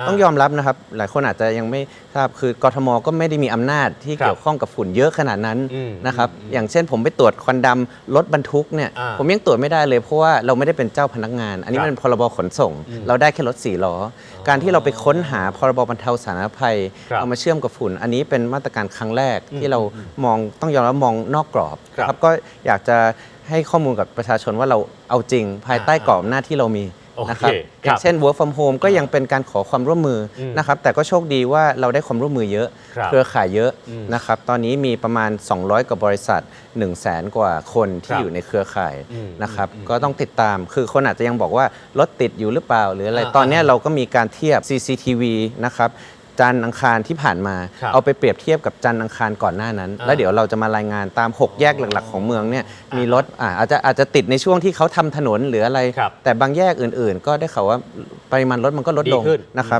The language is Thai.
อ่าต้องยอมรับนะครับ หลายคนอาจจะยังไม่ทราบคือกทมก็ไม่ได้มีอำนาจที่ครับเกี่ยวข้องกับฝุ่นเยอะขนาดนั้นอืมนะครับอืมอย่างเช่นผมไปตรวจควันดำรถบรรทุกเนี่ยอ่าผมยังตรวจไม่ได้เลยเพราะว่าเราไม่ได้เป็นเจ้าพนักงาน อันนี้ครับเป็นพรบขนส่งอืมเราได้แค่รถสี่ล้ออการที่เราไปค้นหาพรบบรรเทาสาธารณภัยครับเอามาเชื่อมกับฝุ่น อันนี้เป็นมาตรการครั้งแรกอืมที่เรามองต้องยอมรับมองนอกกรอบครับก็อยากจะให้ข้อมูลกับประชาชนว่าเราเอาจริงภายใต้กรอบหน้าที่เรามีโอเค นะครับครับอย่างเช่น work from home ก็ยังเป็นการขอความร่วมมืออมนะครับแต่ก็โชคดีว่าเราได้ความร่วมมือเยอะ ครับเครือข่ายเยอะอืมนะครับตอนนี้มีประมาณ 200 กว่าบริษัท 1 0 0 0 0แสนกว่าคนที่ครับอยู่ในเครือข่ายอืมนะครับอืมก็ต้องติดตาม คือคนอาจจะยังบอกว่ารถติดอยู่หรือเปล่า หรืออะไรอ่าตอนเนี้ยอ่า เราก็มีการเทียบ CCTV นะครับ จันทร์อังคารที่ผ่านมา ครับเอาไปเปรียบเทียบกับจันทร์อังคารก่อนหน้านั้น อ่าแล้วเดี๋ยวเราจะมารายงานตาม 6 แยกหลักๆ ของเมืองเนี่ยอ่ามีมีรถอ่าอาจจะอาจจะติดในช่วงที่เขาทำถนนหรืออะไร ครับแต่บางแยกอื่นๆ ก็ได้ข่าวว่าปริมาณรถมันก็ลดลงดีขึ้น นะครับ